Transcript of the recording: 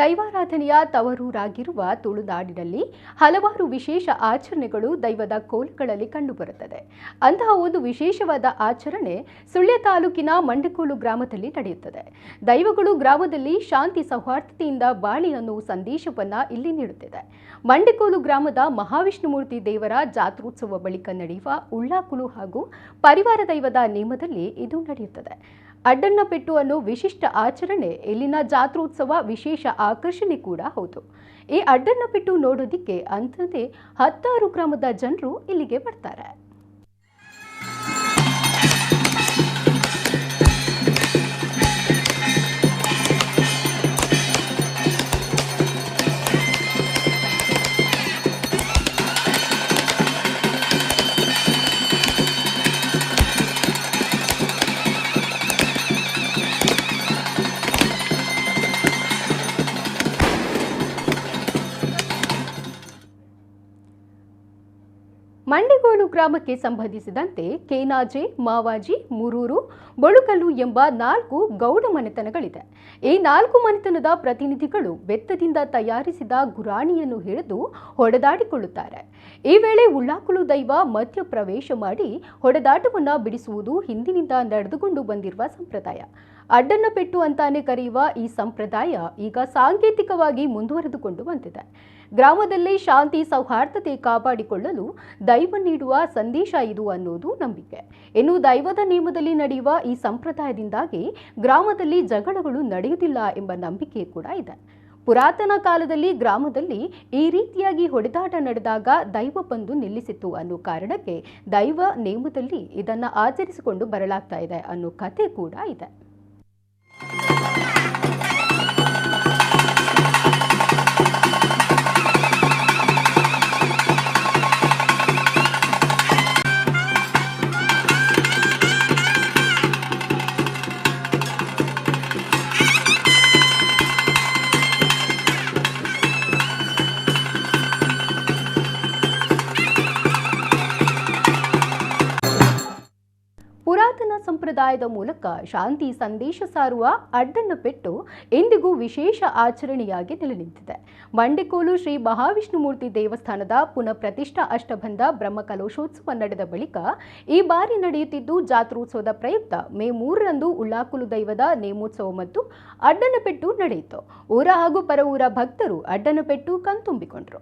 ದೈವಾರಾಧನೆಯ ತವರೂರಾಗಿರುವ ತುಳುನಾಡಿನಲ್ಲಿ ಹಲವಾರು ವಿಶೇಷ ಆಚರಣೆಗಳು ದೈವದ ಕೋಲುಗಳಲ್ಲಿ ಕಂಡುಬರುತ್ತದೆ. ಅಂತಹ ಒಂದು ವಿಶೇಷವಾದ ಆಚರಣೆ ಸುಳ್ಯ ತಾಲೂಕಿನ ಮಂಡಕೋಲು ಗ್ರಾಮದಲ್ಲಿ ನಡೆಯುತ್ತದೆ. ದೈವಗಳು ಗ್ರಾಮದಲ್ಲಿ ಶಾಂತಿ ಸೌಹಾರ್ದತೆಯಿಂದ ಬಾಳಿ ಅನ್ನುವ ಸಂದೇಶವನ್ನು ಇಲ್ಲಿ ನೀಡುತ್ತಿದೆ. ಮಂಡಕೋಲು ಗ್ರಾಮದ ಮಹಾವಿಷ್ಣುಮೂರ್ತಿ ದೇವರ ಜಾತ್ರೋತ್ಸವ ಬಳಿಕ ನಡೆಯುವ ಉಳ್ಳಾಕುಲು ಹಾಗೂ ಪರಿವಾರ ದೈವದ ನೇಮದಲ್ಲಿ ಇದು ನಡೆಯುತ್ತದೆ. ಅಡ್ಡನ್ನ ಪೆಟ್ಟು ಅನ್ನೋ ವಿಶಿಷ್ಟ ಆಚರಣೆ, ಇಲ್ಲಿನ ಜಾತ್ರೋತ್ಸವ ವಿಶೇಷ ಆಕರ್ಷಣೆ ಕೂಡ ಹೌದು. ಈ ಅಡ್ಡಣ್ಣ ಪೆಟ್ಟು ನೋಡೋದಿಕ್ಕೆ ಅಂಥದ್ದೇ ಹತ್ತಾರು ಗ್ರಾಮದ ಜನರು ಇಲ್ಲಿಗೆ ಬರ್ತಾರೆ. ಮಂಡಿಗೋಳು ಗ್ರಾಮಕ್ಕೆ ಸಂಬಂಧಿಸಿದಂತೆ ಕೇನಾಜೆ, ಮಾವಾಜಿ, ಮುರೂರು, ಬಳುಕಲ್ಲು ಎಂಬ ನಾಲ್ಕು ಗೌಡ ಮನೆತನಗಳಿದೆ. ಈ ನಾಲ್ಕು ಮನೆತನದ ಪ್ರತಿನಿಧಿಗಳು ಬೆತ್ತದಿಂದ ತಯಾರಿಸಿದ ಗುರಾಣಿಯನ್ನು ಹಿಡಿದು ಹೊಡೆದಾಡಿಕೊಳ್ಳುತ್ತಾರೆ. ಈ ವೇಳೆ ಉಳ್ಳಾಕುಲು ದೈವ ಮಧ್ಯ ಪ್ರವೇಶ ಮಾಡಿ ಹೊಡೆದಾಟವನ್ನು ಬಿಡಿಸುವುದು ಹಿಂದಿನಿಂದ ನಡೆದುಕೊಂಡು ಬಂದಿರುವ ಸಂಪ್ರದಾಯ. ಅಡ್ಡನ್ನ ಪೆಟ್ಟು ಅಂತಾನೆ ಕರೆಯುವ ಈ ಸಂಪ್ರದಾಯ ಈಗ ಸಾಂಕೇತಿಕವಾಗಿ ಮುಂದುವರೆದುಕೊಂಡು ಬಂದಿದೆ. ಗ್ರಾಮದಲ್ಲಿ ಶಾಂತಿ ಸೌಹಾರ್ದತೆ ಕಾಪಾಡಿಕೊಳ್ಳಲು ದೈವ ನೀಡುವ ಸಂದೇಶ ಇದು ಅನ್ನೋದು ನಂಬಿಕೆ. ಇನ್ನು ದೈವದ ನಿಯಮದಲ್ಲಿ ನಡೆಯುವ ಈ ಸಂಪ್ರದಾಯದಿಂದಾಗಿ ಗ್ರಾಮದಲ್ಲಿ ಜಗಳಗಳು ನಡೆಯುವುದಿಲ್ಲ ಎಂಬ ನಂಬಿಕೆ ಕೂಡ ಇದೆ. ಪುರಾತನ ಕಾಲದಲ್ಲಿ ಗ್ರಾಮದಲ್ಲಿ ಈ ರೀತಿಯಾಗಿ ಹೊಡೆದಾಟ ನಡೆದಾಗ ದೈವ ಬಂದು ನಿಲ್ಲಿಸಿತ್ತು ಅನ್ನೋ ಕಾರಣಕ್ಕೆ ದೈವ ನೇಮದಲ್ಲಿ ಇದನ್ನು ಆಚರಿಸಿಕೊಂಡು ಬರಲಾಗ್ತಾ ಇದೆ ಅನ್ನೋ ಕಥೆ ಕೂಡ ಇದೆ. ಸಂಪ್ರದಾಯದ ಮೂಲಕ ಶಾಂತಿ ಸಂದೇಶ ಸಾರುವ ಅಡ್ಡನ್ನು ಪೆಟ್ಟು ಇಂದಿಗೂ ವಿಶೇಷ ಆಚರಣೆಯಾಗಿ ನೆಲೆ ನಿಂತಿದೆ ಮಂಡೆಕೋಲು ಶ್ರೀ ಮಹಾವಿಷ್ಣುಮೂರ್ತಿ ದೇವಸ್ಥಾನದ ಪುನಃ ಪ್ರತಿಷ್ಠಾ ಅಷ್ಟಬಂಧ ಬ್ರಹ್ಮಕಲೋಶೋತ್ಸವ ನಡೆದ ಬಳಿಕ ಈ ಬಾರಿ ನಡೆಯುತ್ತಿದ್ದು ಜಾತ್ರೋತ್ಸವದ ಪ್ರಯುಕ್ತ ಮೇ ಮೂರರಂದು ಉಳ್ಳಾಕುಲು ದೈವದ ನೇಮೋತ್ಸವ ಮತ್ತು ಅಡ್ಡನ್ನು ಪೆಟ್ಟು ನಡೆಯಿತು. ಊರ ಹಾಗೂ ಪರ ಊರ ಭಕ್ತರು ಅಡ್ಡನ ಪೆಟ್ಟು ಕಣ್ತುಂಬಿಕೊಂಡರು.